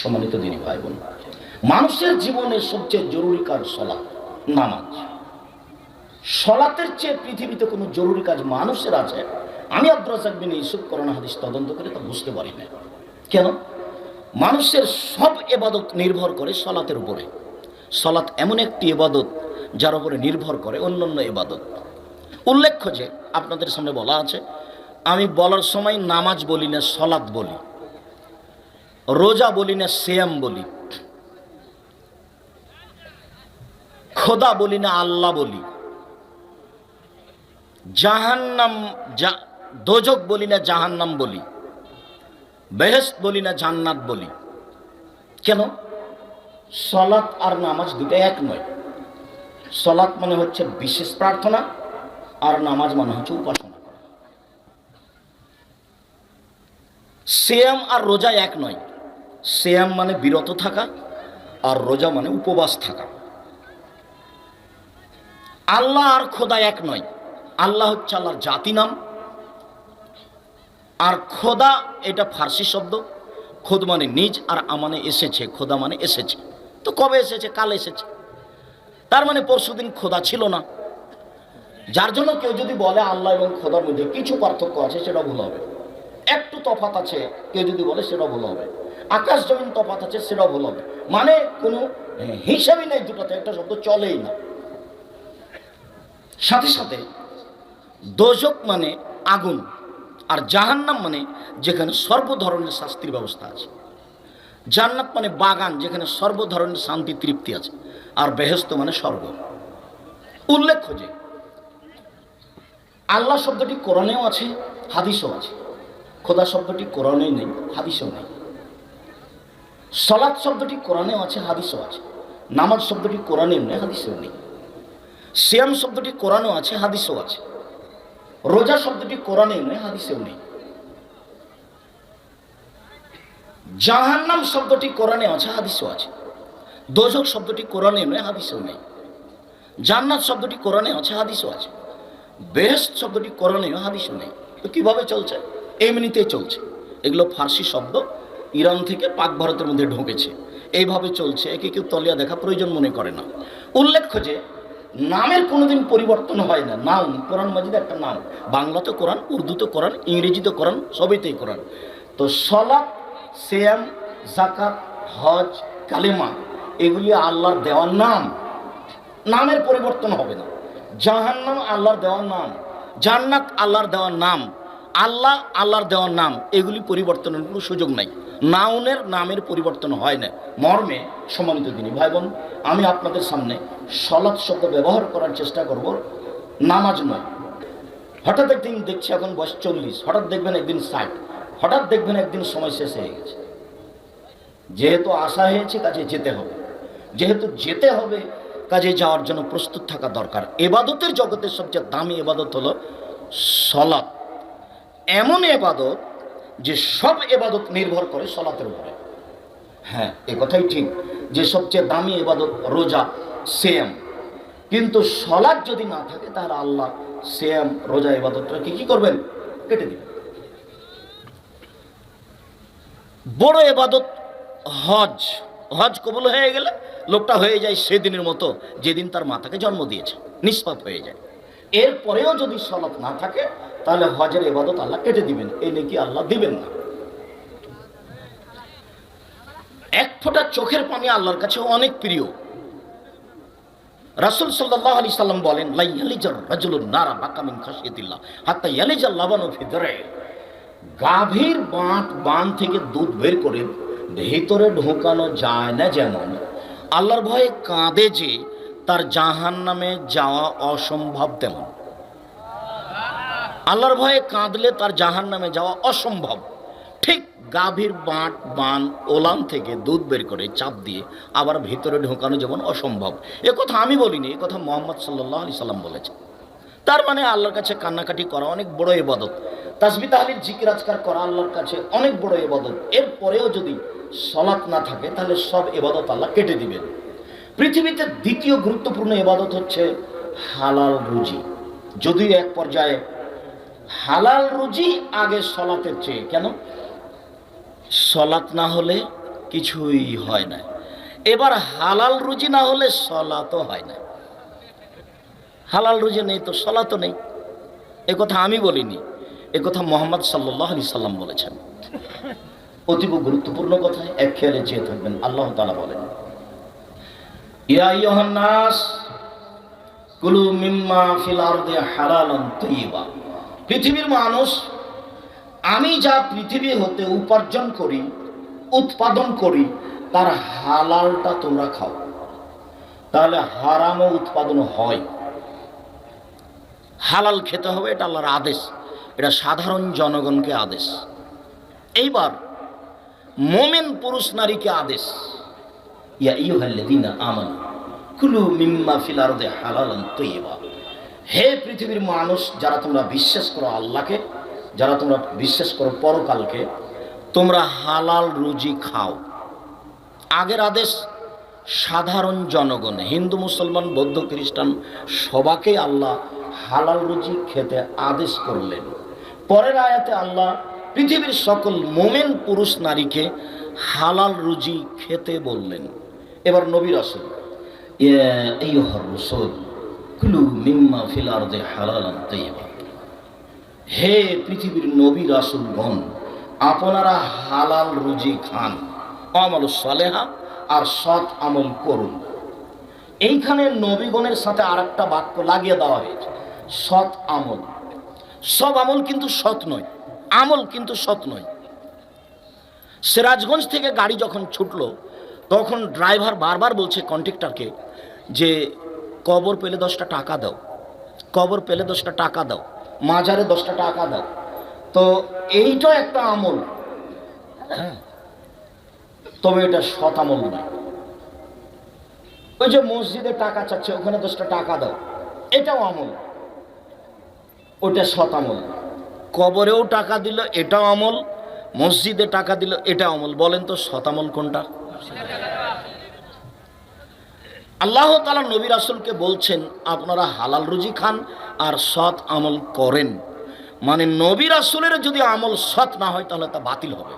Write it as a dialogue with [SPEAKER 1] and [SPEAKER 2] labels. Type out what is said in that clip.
[SPEAKER 1] সম্মানিত দিনী ভাই বোন মানুষের জীবনের সবচেয়ে জরুরি কাজ সলাৎ, নামাজ। সলাতের চেয়ে পৃথিবীতে কোনো জরুরি কাজ মানুষের আছে? আমি আব্দুল রাজাক বিন ইসুফ করোনা হাদিস তদন্ত করে তা বুঝতে পারি না কেন? মানুষের সব এবাদত নির্ভর করে সলাতের উপরে। সলাৎ এমন একটি এবাদত যার উপরে নির্ভর করে অন্যান্য এবাদত। উল্লেখ্য যে, আপনাদের সামনে বলা আছে, আমি বলার সময় নামাজ বলি না, সলাৎ বলি। রোজা বলি না শ্যাম বলি। খোদা বলি না, আল্লাহ বলি। জাহান্নাম দোজক বলি না, জাহান্নাম বলি। বেহেস্ত বলি না, জান্নাত বলি। কেন? সলাৎ আর নামাজ দুটো এক নয়। সলাৎ মানে হচ্ছে বিশেষ প্রার্থনা, আর নামাজ মানে হচ্ছে উপাসনা। শ্যাম আর রোজা এক নয়। শ্যাম মানে বিরত থাকা আর রোজা মানে উপবাস থাকা। আল্লাহ আর খোদা এক নয়, আল্লাহ হচ্ছে আল্লাহর জাতি নাম। আর খোদা এটা ফার্সি শব্দ, খোদ মানে নিজ আর আমানে এসেছে, খোদা মানে এসেছে। তো কবে এসেছে, কাল এসেছে? তার মানে পরশুদিন খোদা ছিল না। যার জন্য কেউ যদি বলে আল্লাহ এবং খোদার মধ্যে কিছু পার্থক্য আছে সেটা ভুল হবে। একটু তফাত আছে, কেউ যদি বলে সেটা ভুল হবে। আকাশ জমিন তফাত আছে ভুল হবে। মানে কোনো হিসাবই নেই দুটাতে, একটা শব্দ চলেই না। সাথে সাথে, দোজক মানে আগুন, আর জাহান্নাম মানে যেখানে সর্ব ধরনের শাস্তির ব্যবস্থা আছে। জান্নাত মানে বাগান, যেখানে সর্ব ধরনের শান্তি, তৃপ্তি আছে, আর বেহেস্ত মানে স্বর্গ। উল্লেখ্য যে, আল্লাহ শব্দটি কোরআনেও আছে, হাদিসও আছে। খোদা শব্দটি কোরআনেই নেই, হাদিসও নেই। সলাৎ শব্দটি কোরআনেও আছে, হাদিসও আছে। নামাজ শব্দটি কোরআনেও নেই, হাদিসেও নেই। শ্যাম শব্দটি কোরআনেও আছে, হাদিসও আছে। রোজা শব্দটি কোরআনেও নেই, হাদিসেও নেই। জাহান্নাম শব্দটি কোরআনে আছে, হাদিসও আছে। দোজক শব্দটি কোরআনে নয় হাদিসেও নেই। জান্নাত শব্দটি কোরআনে আছে, হাদিসও আছে। বেহেস্ত শব্দটি কোরআনে হাদিসও নেই। তো কীভাবে চলছে? এমনিতেই চলছে। এগুলো ফার্সি শব্দ ইরান থেকে পাক ভারতের মধ্যে ঢুকেছে। এইভাবে চলছে, একে কেউ তলিয়া দেখা প্রয়োজন মনে করে না। উল্লেখ্য যে, নামের কোনোদিন পরিবর্তন হয় না। নাম, কোরআন মাজিদ একটা নাম। বাংলাতে কোরআন উর্দুতে কোরআন ইংরেজিতে কোরআন সবইতেই কোরআন। তো সলাপ সিয়াম জাকাত হজ, কালেমা, এগুলি আল্লাহর দেওয়ার নাম। নামের পরিবর্তন হবে না। জাহান্নাম আল্লাহর দেওয়ার নাম। জান্নাত আল্লাহর দেওয়ার নাম। আল্লাহ, আল্লাহর দেওয়ার নাম, এগুলি পরিবর্তনের কোনো সুযোগ নাই। নাউনের নামের পরিবর্তন হয় না। মর্মে সম্মানিত দিনী ভাই বোন আমি আপনাদের সামনে সলাৎ শব্দ ব্যবহার করার চেষ্টা করব। নামাজ নয়। হঠাৎ একদিন দেখছি এখন বয়স চল্লিশ। হঠাৎ দেখবেন একদিন ষাট। হঠাৎ দেখবেন একদিন সময় শেষ হয়ে গেছে। যেহেতু আশা হয়েছে কাজে যেতে হবে। যেহেতু যেতে হবে, কাজে যাওয়ার জন্য প্রস্তুত থাকা দরকার। এবাদতের জগতের সবচেয়ে দামি এবাদত হলো সলাৎ। এমন এবাদত যে সব এবাদত নির্ভর করে সলাতের উপরে। হ্যাঁ এ কথাই ঠিক যে সবচেয়ে দামি এবাদত রোজা সেম কিন্তু সলাৎ যদি না থাকে, তাহলে আল্লাহ সেম রোজা এবাদতটাকে কি করবেন? কেটে দিবেন। বড় এবাদত হজ। হজ কবল হয়ে গেলে লোকটা হয়ে যায় সেদিনের মতো, যেদিন তার মাতাকে জন্ম দিয়েছে, নিষ্পাপ হয়ে যায়। এরপরেও যদি সলাৎ না থাকে, তাহলে হজের এবাদত আল্লাহ কেটে দিবেন এই নাকি আল্লাহ দিবেন না। এক ফোঁটা চোখের পানি আল্লাহর কাছে অনেক প্রিয়। রাসুল সাল্লাহ আলি সাল্লাম বলেন লাইয়ালিজার রাজুলুন নারা বাকামিন খাসিয়াতিল্লাহ হাত্তা ইয়ালিজার লাবানো ভিতরে গাভীর বাঁধ বান থেকে দুধ বের করে ভেতরে ঢোকানো যায় না যেমন। আল্লাহর ভয়ে কাঁদে যে তার জাহান নামে যাওয়া অসম্ভব তেমন। আল্লাহর ভয়ে কাঁদলে তার জাহান নামে যাওয়া অসম্ভব। ঠিক গাভীর বাঁট, বান ওলান থেকে দুধ বের করে চাপ দিয়ে আবার ভিতরে ঢোকানো যেমন অসম্ভব। এ কথা আমি বলিনি, এ কথা মোহাম্মদ সাল্লাহ আলি সাল্লাম বলেছে তার মানে আল্লাহর কাছে কান্নাকাটি করা অনেক বড় ইবাদত। তাসবি, তাহলিল, জিকির, আজকার করা আল্লাহর কাছে অনেক বড় ইবাদত। এরপরেও যদি সলাৎ না থাকে, তাহলে সব ইবাদত আল্লাহ কেটে দিবেন। পৃথিবীতে দ্বিতীয় গুরুত্বপূর্ণ ইবাদত হচ্ছে হালাল রুজি। যদিও এক পর্যায়ে হালাল রুজি আগে সলাতের চেয়ে, কেন? সলাৎ না হলে কিছুই হয় না। এবার হালাল রুজি না হলে সলা তো হয় না। হালাল রুজি নেই তো সলা তো নেই। এ কথা আমি বলিনি, এ কথা মোহাম্মদ সাল্লাহ আলি সাল্লাম বলেছেন। অতীব গুরুত্বপূর্ণ কথা, এক খেয়ালে চেয়ে থাকবেন। আল্লাহ তালা বলেন ইয়া ইয়োহান্নাস কুলু মিম্মা ফিল আরদে হালালান তৈবা পৃথিবীর মানুষ, আমি যা পৃথিবী হতে উপার্জন করি, উৎপাদন করি, তার হালালটা তোমরা খাও। তাহলে হারামও উৎপাদন হয়। হালাল খেতে হবে, এটা আল্লাহর আদেশ। এটা সাধারণ জনগণকে আদেশ। এইবার, মোমেন পুরুষ নারীকে আদেশ। ইয়া আমানু কুলু মিম্মা ফিল হালালান তাইয়্যিবা হে পৃথিবীর মানুষ, যারা তোমরা বিশ্বাস করো আল্লাহকে, যারা তোমরা বিশ্বাস করো পরকালকে, তোমরা হালাল রুজি খাও। আগের আদেশ, সাধারণ জনগণ, হিন্দু, মুসলমান, বৌদ্ধ, খ্রিস্টান সবাকে আল্লাহ হালাল রুজি খেতে আদেশ করলেন। পরের আয়াতে আল্লাহ পৃথিবীর সকল মোমেন পুরুষ নারীকে হালাল রুজি খেতে বললেন। এবার নবী রাসুল হে পৃথিবীর নবী রাসুলগণ আপনারা হালাল রুজি খান আমল সালেহা, আর সৎ আমল করুন। এইখানে নবীগণের সাথে আর একটা বাক্য লাগিয়ে দেওয়া হয়েছে, সৎ আমল। সব আমল কিন্তু সৎ নয়, আমল কিন্তু সৎ নয়। সিরাজগঞ্জ থেকে গাড়ি যখন ছুটলো তখন ড্রাইভার বারবার বলছে কন্ট্রাক্টরকে যে কবর পেলে দশটা টাকা দাও, কবর পেলে দশটা টাকা দাও, মাজারে দশটা টাকা দাও। তো এইটা একটা আমল। হ্যাঁ। তবে এটা সৎ আমল নয়। ওই যে মসজিদে টাকা চাচ্ছে, ওখানে দশটা টাকা দাও, এটাও আমল। ওটা সৎ আমল। কবরেও টাকা দিল, এটাও আমল। মসজিদে টাকা দিল, এটা আমল। বলেন তো আমল কোনটা? আল্লাহ তালা নবী রাসুলকে বলছেন, আপনারা হালাল রুজি খান আর সৎ আমল করেন। মানে নবী রাসুলের যদি আমল সৎ না হয়, তাহলে তা বাতিল হবে।